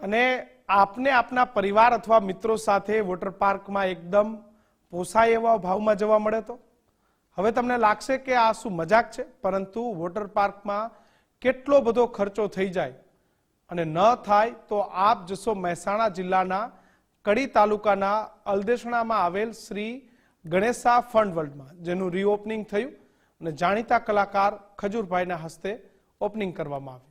અને આપને આપના પરિવાર અથવા મિત્રો સાથે વોટર પાર્કમાં એકદમ પોસાય એવા ભાવમાં જવા મળે તો? હવે તમને લાગશે કે આ શું મજાક છે, પરંતુ વોટર પાર્કમાં કેટલો બધો ખર્ચો થઈ જાય અને ન થાય તો આપ જશો મહેસાણા જિલ્લાના કડી તાલુકાના અલદેશણામાં આવેલ શ્રી ગણેશા ફંડ વર્લ્ડમાં, જેનું રીઓપનિંગ થયું અને જાણીતા કલાકાર ખજૂરભાઈના હસ્તે ઓપનિંગ કરવામાં આવ્યું.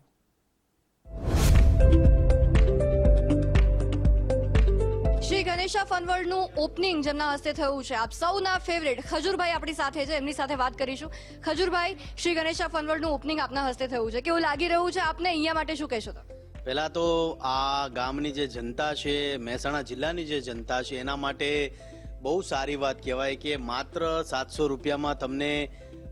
શ્રી ગણેશા ફનવર્લ્ડનું ઓપનિંગ જેમના હસ્તે થયું છે. આપ સૌના ફેવરેટ ખજૂરભાઈ આપણી સાથે છે. એમની સાથે વાત કરીશું. ખજુરભાઈ, શ્રી ગણેશા ફનવર્ડનું ઓપનિંગ આપના હસ્તે થયું છે. કેવું લાગી રહ્યું છે આપને? અહીંયા માટે શું કહેશો તો પહેલા તો આ ગામની જે જનતા છે, મહેસાણા જિલ્લાની જે જનતા છે, એના માટે બહુ સારી વાત કહેવાય કે માત્ર સાતસો રૂપિયામાં તમને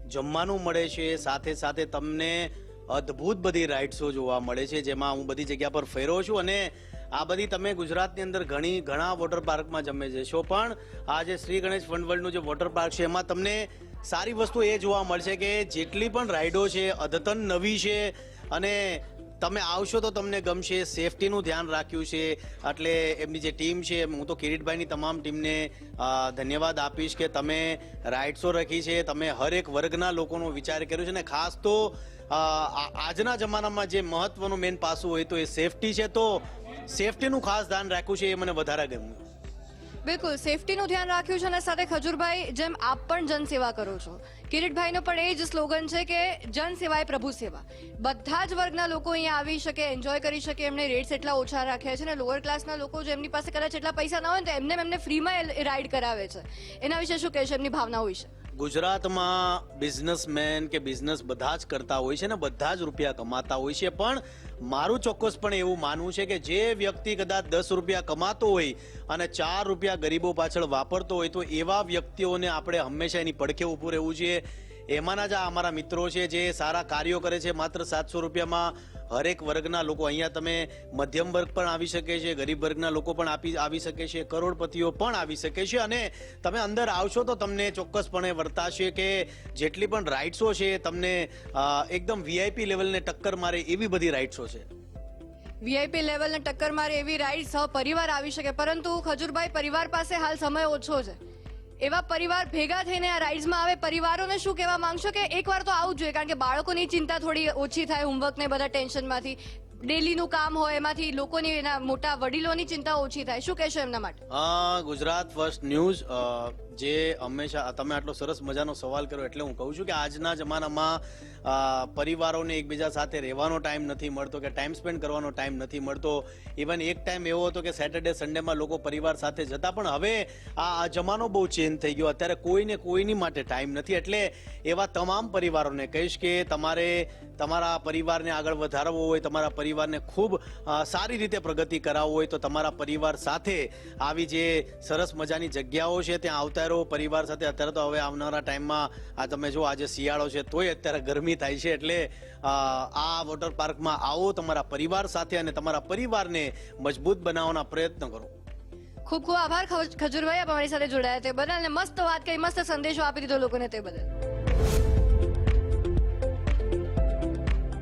જમવાનું મળે છે. સાથે સાથે તમને અદ્ભુત બધી રાઇડ્સો જોવા મળે છે. જેમાં હું બધી જગ્યા પર ફેરો છું અને આ બધી તમે ગુજરાતની અંદર ઘણી, ઘણા વોટર પાર્કમાં જમે જશો પણ આ જે શ્રી ગણેશ ફંડ વર્લ્ડનું જે વોટર પાર્ક છે, એમાં તમને સારી વસ્તુ એ જોવા મળશે કે જેટલી પણ રાઇડો છે, અદ્યતન નવી છે અને તમે આવશો તો તમને ગમશે. સેફટીનું ધ્યાન રાખ્યું છે. એટલે એમની જે ટીમ છે, હું તો કિરીટભાઈની તમામ ટીમને ધન્યવાદ આપીશ કે તમે રાઇડ્સો રાખી છે. તમે હરેક વર્ગના લોકોનો વિચાર કર્યો છે અને ખાસ તો આજના જમાનામાં જે મહત્વનું મેન પાસું હોય તો એ સેફટી છે. તો સેફટીનું ખાસ ધ્યાન રાખ્યું છે એ મને વધારે ગમ્યું. બિલકુલ, સેફટીનું ધ્યાન રાખ્યું છે અને સાથે ખજૂરભાઈ, જેમ આપ પણ જનસેવા કરો છો. કિરીટભાઈનો પણ એ જ સ્લોગન છે કે જન સેવા એ પ્રભુ સેવા. બધા જ વર્ગના લોકો અહીંયા આવી શકે એન્જોય કરી શકે એમને રેટ્સ એટલા ઓછા રાખ્યા છે અને લોઅર ક્લાસના લોકો જેમની પાસે કદાચ એટલા પૈસા ના હોય તો એમને એમને ફ્રીમાં રાઈડ કરાવે છે. એના વિશે શું કહેશો? એમની ભાવનાઓ વિશે. ગુજરાતમાં બિઝનેસમેન કે બિઝનેસ બધા જ કરતા હોય છે ને, બધા જ રૂપિયા કમાતા હોય છે. પણ મારું ચોક્કસપણે એવું માનવું છે કે જે વ્યક્તિ કદાચ દસ રૂપિયા કમાતો હોય અને ચાર રૂપિયા ગરીબો પાછળ વાપરતો હોય, તો એવા વ્યક્તિઓને આપણે હંમેશા એની પડખે ઊભું રહેવું જોઈએ. એમાંના જ આ અમારા મિત્રો છે જે સારા કાર્યો કરે છે, માત્ર સાતસો રૂપિયામાં હરેક વર્ગના લોકો, અહીંયા તમે મધ્યમ વર્ગ પણ આવી શકે છે, ગરીબ વર્ગના લોકો પણ આપી, આવી શકે છે, કરોડપતિઓ પણ આવી શકે છે અને તમે અંદર આવશો તો તમને ચોક્કસપણે વર્તાશે કે જેટલી પણ રાઇટ્સો છે, તમને એકદમ વીઆઈપી લેવલને ટક્કર મારે એવી બધી રાઇટ્સો છે. વીઆઈપી લેવલને ટક્કર મારે એવી સહ પરિવાર આવી શકે, પરંતુ ખજૂરભાઈ, પરિવાર પાસે હાલ સમય ઓછો છે. એવા પરિવાર ભેગા થઈને આ રાઇડ્સમાં આવે, પરિવારોને શું કહેવા માંગશો કે એકવાર તો આવું જ જોઈએ, કારણ કે બાળકોની ચિંતા થોડી ઓછી થાય હોમવર્ક ને બધા ટેન્શનમાંથી ડેલીનું કામ હોય, એમાંથી લોકોની એના મોટા વડીલોની ચિંતા ઓછી થાય. શું કહેશો એમના માટે? ગુજરાત ફર્સ્ટ ન્યૂઝ જે હંમેશા તમે આટલો સરસ મજાનો સવાલ કર્યો એટલે હું કહું છું કે આજના જમાનામાં પરિવારોને એકબીજા સાથે રહેવાનો ટાઈમ નથી મળતો કે ટાઈમ સ્પેન્ડ કરવાનો ટાઈમ નથી મળતો. ઇવન એક ટાઈમ એવો હતો કે સેટરડે, સન્ડેમાં લોકો પરિવાર સાથે જતા, પણ હવે આ જમાનો બહુ ચેન્જ થઈ ગયો. અત્યારે કોઈને કોઈની માટે ટાઈમ નથી. એટલે એવા તમામ પરિવારોને કહીશ કે તમારે તમારા પરિવારને આગળ વધારવો હોય, તમારા પરિવારને ખૂબ સારી રીતે પ્રગતિ કરાવવો હોય તો તમારા પરિવાર સાથે આવી જે સરસ મજાની જગ્યાઓ છે, ત્યાં આવતા રહો. પરિવાર સાથે અત્યારે તો હવે આવનારા ટાઈમમાં, આ તમે જો આજે શિયાળો છે, તોય અત્યારે ગરમી થાય છે એટલે આ વોટર પાર્કમાં આવો, તમારા પરિવાર સાથે અને તમારા પરિવારને મજબૂત બનાવવાના પ્રયત્ન કરો. ખૂબ ખૂબ આભાર ખજુરભાઈ, આપ અમારી સાથે જોડાયા તે બદલ અને મસ્ત વાત કરી મસ્ત સંદેશો આપી દીધો લોકોને તે બદલ.